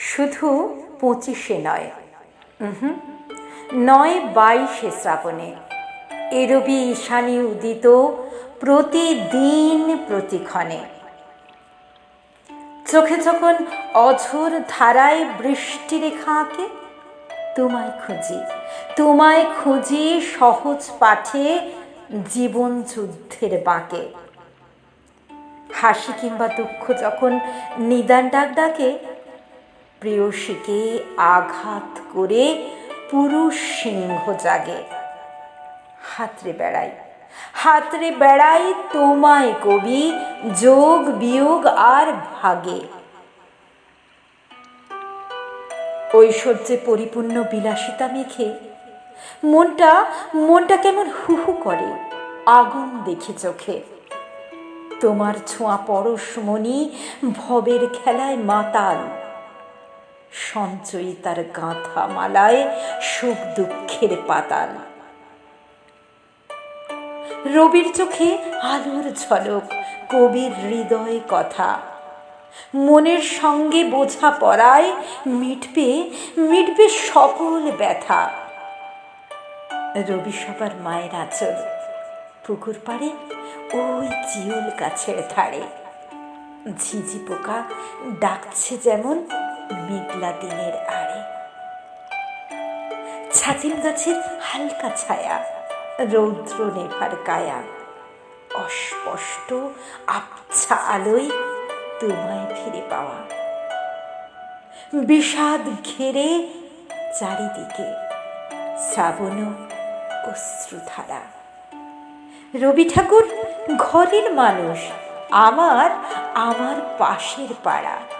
শুধু পঁচিশে নয়। উহুম, নয় বাইশে শ্রাবণে। এরবি ঈশানি উদিত প্রতিদিন প্রতিক্ষণে। চোখে যখন অঝোর ধারায় বৃষ্টি রেখা আঁকে তোমায় খুঁজি তোমায় খুঁজি সহজ পাঠে জীবন যুদ্ধের বাঁকে। হাসি কিংবা দুঃখ যখন নিদান ডাক ডাকে প্রেয়সীকে আঘাত করে পুরুষ সিংহ জাগে। হাতরে বেড়াই হাতরে বেড়াই তোমায় কবি, যোগ বিয়োগ আর ভাগে। ঐশ্বর্যে পরিপূর্ণ বিলাসিতা মেখে মনটা মনটা কেমন হুহু করে, আগুন দেখে চোখে। তোমার ছোঁয়া পরশমণি ভবের খেলায় মাতাল সঞ্চয়ী তার গাঁথা মালায় সুখ দুঃখের পাতাল। রবির চোখে আলোর ঝলক, কবির হৃদয় কথা। মনের সঙ্গে বোঝা পড়ায় মিটবে মিটবে সকল ব্যথা। রবি সবার মায়ের আচল, পুকুর পাড়ে ওই চিউল গাছের ধারে। ঝিঝি পোকা ডাকছে যেমন মেঘলা দিনের আড়ে। ছাতিম গাছের হালকা ছায়া, রৌদ্র নেভার কায়া। অস্পষ্ট, আবছা আলোয় তোমায় ফিরে পাওয়া। বিষাদ ঘেরে চারিদিকে শ্রাবণ অশ্রুধারা। রবি ঠাকুর, ঘরের মানুষ, আমার আমার পাশের পাড়া।